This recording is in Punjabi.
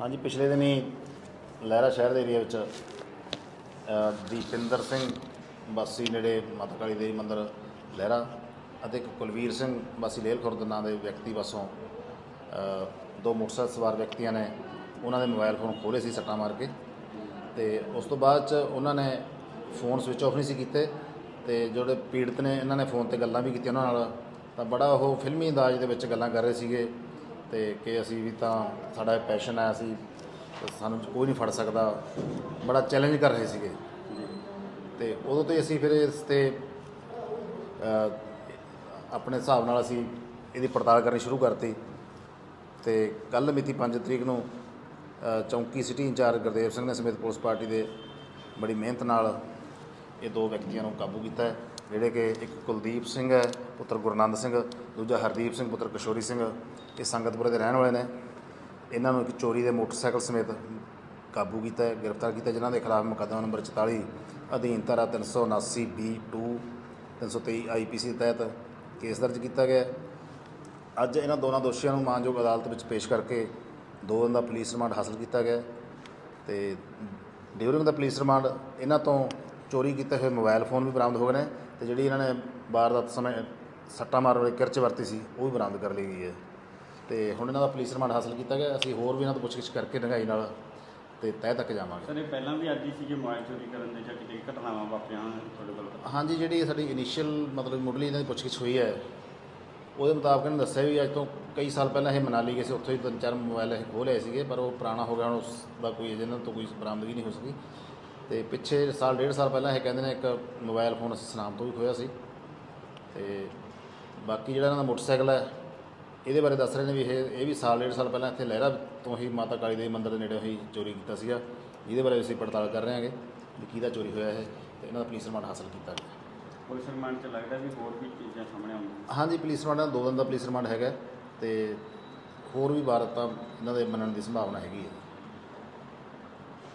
ਹਾਂਜੀ, ਪਿਛਲੇ ਦਿਨੀ ਲਹਿਰਾ ਸ਼ਹਿਰ ਦੇ ਏਰੀਆ ਵਿੱਚ ਦੀਪਿੰਦਰ ਸਿੰਘ ਵਾਸੀ ਨੇੜੇ ਮਾਤਾ ਕਾਲੀ ਦੇਵੀ ਮੰਦਿਰ ਲਹਿਰਾ ਅਤੇ ਇੱਕ ਕੁਲਵੀਰ ਸਿੰਘ ਵਾਸੀ ਲੇਲ ਖੁਰਦ ਨਾਂ ਦੇ ਵਿਅਕਤੀ ਵੱਸੋਂ ਦੋ ਮੋਟਰਸਾਈਕਲ ਸਵਾਰ ਵਿਅਕਤੀਆਂ ਨੇ ਉਹਨਾਂ ਦੇ ਮੋਬਾਈਲ ਫੋਨ ਖੋਲੇ ਸੀ ਸੱਟਾਂ ਮਾਰ ਕੇ ਤੇ ਉਸ ਤੋਂ ਬਾਅਦ ਚ ਉਹਨਾਂ ਨੇ ਫੋਨ ਸਵਿਚ ਆਫ ਨਹੀਂ ਸੀ ਕੀਤੇ ਤੇ ਜਿਹੜੇ ਪੀੜਤ ਨੇ, ਇਹਨਾਂ ਨੇ ਫੋਨ ਤੇ ਗੱਲਾਂ ਵੀ ਕੀਤੀਆਂ ਉਹਨਾਂ ਨਾਲ ਤਾਂ ਬੜਾ ਉਹ ਫਿਲਮੀ ਅੰਦਾਜ਼ ਦੇ ਵਿੱਚ ਗੱਲਾਂ ਕਰ ਰਹੇ ਸੀਗੇ। ਤੇ ਕਿ ਅਸੀਂ ਵੀ ਤਾਂ ਸਾਡਾ ਪੈਸ਼ਨ ਹੈ, ਅਸੀਂ ਸਾਨੂੰ ਕੋਈ ਨਹੀਂ ਫੜ ਸਕਦਾ। ਬੜਾ ਚੈਲੰਜ ਕਰ ਰਹੇ ਸੀਗੇ। ਤੇ ਉਦੋਂ ਤੋਂ ਹੀ ਅਸੀਂ ਫਿਰ ਇਸ ਤੇ ਆਪਣੇ ਹਿਸਾਬ ਨਾਲ ਅਸੀਂ ਇਹਦੀ ਪੜਤਾਲ ਕਰਨੀ ਸ਼ੁਰੂ ਕਰਤੀ। ਤੇ ਕੱਲ ਮਿਤੀ 5 ਤਰੀਕ ਨੂੰ ਚੌਂਕੀ ਸਿਟੀ ਇੰਚਾਰਜ ਗੁਰਦੇਵ ਸਿੰਘ ਨੇ ਸਮੇਤ ਪੁਲਿਸ ਪਾਰਟੀ ਦੇ ਬੜੀ ਮਿਹਨਤ ਨਾਲ ਇਹ ਦੋ ਵਿਅਕਤੀਆਂ ਨੂੰ ਕਾਬੂ ਕੀਤਾ ਹੈ। ਜਿਹੜੇ ਕਿ ਇੱਕ ਕੁਲਦੀਪ ਸਿੰਘ ਹੈ, ਪੁੱਤਰ ਗੁਰਨੰਦ ਸਿੰਘ, ਦੂਜਾ ਹਰਦੀਪ ਸਿੰਘ, ਪੁੱਤਰ ਕਿਸ਼ੋਰੀ ਸਿੰਘ, ਇਹ ਸੰਗਤਪੁਰੇ ਦੇ ਰਹਿਣ ਵਾਲੇ ਨੇ। ਇਹਨਾਂ ਨੂੰ ਇੱਕ ਚੋਰੀ ਦੇ ਮੋਟਰਸਾਈਕਲ ਸਮੇਤ ਕਾਬੂ ਕੀਤਾ ਹੈ, ਗ੍ਰਿਫਤਾਰ ਕੀਤਾ ਜਿਨ੍ਹਾਂ ਦੇ ਖਿਲਾਫ ਮੁਕੱਦਮਾ ਨੰਬਰ 44 ਅਧੀਨ ਧਾਰਾ 379 ਬੀ 2 323 ਆਈਪੀਸੀ ਦੇ ਤਹਿਤ ਕੇਸ ਦਰਜ ਕੀਤਾ ਗਿਆ ਅੱਜ ਇਹਨਾਂ ਦੋਨਾਂ ਦੋਸ਼ੀਆਂ ਨੂੰ ਮਾਨਯੋਗ ਅਦਾਲਤ ਵਿੱਚ ਪੇਸ਼ ਕਰਕੇ ਦੋ ਦਿਨ ਦਾ ਪੁਲਿਸ ਰਿਮਾਂਡ ਹਾਸਲ ਕੀਤਾ ਗਿਆ ਹੈ ਤੇ ਡਿਊਰਿੰਗ ਦਾ ਪੁਲਿਸ ਰਿਮਾਂਡ ਇਹਨਾਂ ਤੋਂ ਚੋਰੀ ਕੀਤੇ ਹੋਏ ਮੋਬਾਈਲ ਫੋਨ ਵੀ ਬਰਾਮਦ ਹੋ ਗਏ ਨੇ ਤੇ ਜਿਹੜੀ ਇਹਨਾਂ ਨੇ ਵਾਰਦਾਤ ਸਮੇਂ ਸੱਟਾ ਮਾਰਨ ਵਾਲੀ ਕਿਰਚ ਵਰਤੀ ਸੀ ਉਹ ਵੀ ਬਰਾਮਦ ਕਰ ਲਈ ਗਈ ਹੈ। ਤੇ ਹੁਣ ਇਹਨਾਂ ਦਾ ਪੁਲਿਸ ਰਿਮਾਂਡ ਹਾਸਲ ਕੀਤਾ ਗਿਆ ਅਸੀਂ ਹੋਰ ਵੀ ਇਹਨਾਂ ਤੋਂ ਪੁੱਛਗਿੱਛ ਕਰਕੇ ਡੰਗਾਈ ਨਾਲ ਤੇ ਤਹਿ ਤੱਕ ਜਾਵਾਂਗੇ। ਸਰ ਇਹ ਪਹਿਲਾਂ ਵੀ ਅੱਜ ਹੀ ਸੀ ਕਿ ਮੋਬਾਈਲ ਚੋਰੀ ਕਰਨ ਦੇ ਜਾਂ ਕਿਤੇ ਘਟਨਾਵਾਂ ਵਾਪਰੀਆਂ ਤੁਹਾਡੇ ਕੋਲ? ਹਾਂਜੀ ਜਿਹੜੀ ਸਾਡੀ ਇਨੀਸ਼ੀਅਲ ਮਤਲਬ ਮੁੱਢਲੀ ਇਹਨਾਂ ਦੀ ਪੁੱਛਗਿੱਛ ਹੋਈ ਹੈ ਉਹਦੇ ਮੁਤਾਬਕ ਇਹਨਾਂ ਦੱਸਿਆ ਵੀ ਅੱਜ ਤੋਂ ਕਈ ਸਾਲ ਪਹਿਲਾਂ ਇਹ ਮਨਾਲੀ ਗਏ ਸੀ ਉੱਥੋਂ ਹੀ ਤਿੰਨ ਚਾਰ ਮੋਬਾਈਲ ਇਹ ਖੋਹ ਲਏ ਸੀਗੇ ਪਰ ਉਹ ਪੁਰਾਣਾ ਹੋ ਗਿਆ ਹੁਣ ਉਸ ਦਾ ਕੋਈ ਇਹਨਾਂ ਤੋਂ ਕੋਈ ਬਰਾਮਦਗੀ ਨਹੀਂ ਹੋ ਸਕੀ। ਤੇ ਪਿੱਛੇ ਸਾਲ ਡੇਢ ਸਾਲ ਪਹਿਲਾਂ ਇਹ ਕਹਿੰਦੇ ਨੇ ਇੱਕ ਮੋਬਾਈਲ ਫੋਨ ਅਸੀਂ ਸਨਾਮ ਤੋਂ ਵੀ ਖੋਇਆ ਸੀ। ਤੇ ਬਾਕੀ ਜਿਹੜਾ ਇਹਨਾਂ ਦਾ ਮੋਟਰਸਾਈਕਲ ਹੈ ਇਹਦੇ ਬਾਰੇ ਦੱਸ ਰਹੇ ਨੇ ਵੀ ਇਹ ਇਹ ਵੀ ਸਾਲ ਡੇਢ ਸਾਲ ਪਹਿਲਾਂ ਇੱਥੇ ਲਹਿਰਾ ਤੋਂ ਹੀ ਮਾਤਾ ਕਾਲੀ ਦੇਵੀ ਮੰਦਿਰ ਦੇ ਨੇੜੇ ਹੀ ਚੋਰੀ ਕੀਤਾ ਸੀਗਾ। ਜਿਹਦੇ ਬਾਰੇ ਅਸੀਂ ਪੜਤਾਲ ਕਰ ਰਹੇ ਹਾਂਗੇ ਵੀ ਕਿਹਦਾ ਚੋਰੀ ਹੋਇਆ ਇਹ ਤੇ ਇਹਨਾਂ ਦਾ ਪੁਲਿਸ ਰਿਮਾਂਡ ਹਾਸਲ ਕੀਤਾ ਗਿਆ। ਪੁਲਿਸ ਰਿਮਾਂਡ 'ਚ ਲੱਗਦਾ ਵੀ ਹੋਰ ਵੀ ਚੀਜ਼ਾਂ ਸਾਹਮਣੇ ਆਉਂਦੀਆਂ ਹਾਂਜੀ ਪੁਲਿਸ ਰਿਮਾਂਡ ਦੋ ਦਿਨ ਦਾ ਪੁਲਿਸ ਰਿਮਾਂਡ ਹੈਗਾ ਤੇ ਹੋਰ ਵੀ ਵਾਰਤਾਂ ਇਹਨਾਂ ਦੇ ਮੰਨਣ ਦੀ ਸੰਭਾਵਨਾ ਹੈਗੀ ਹੈ।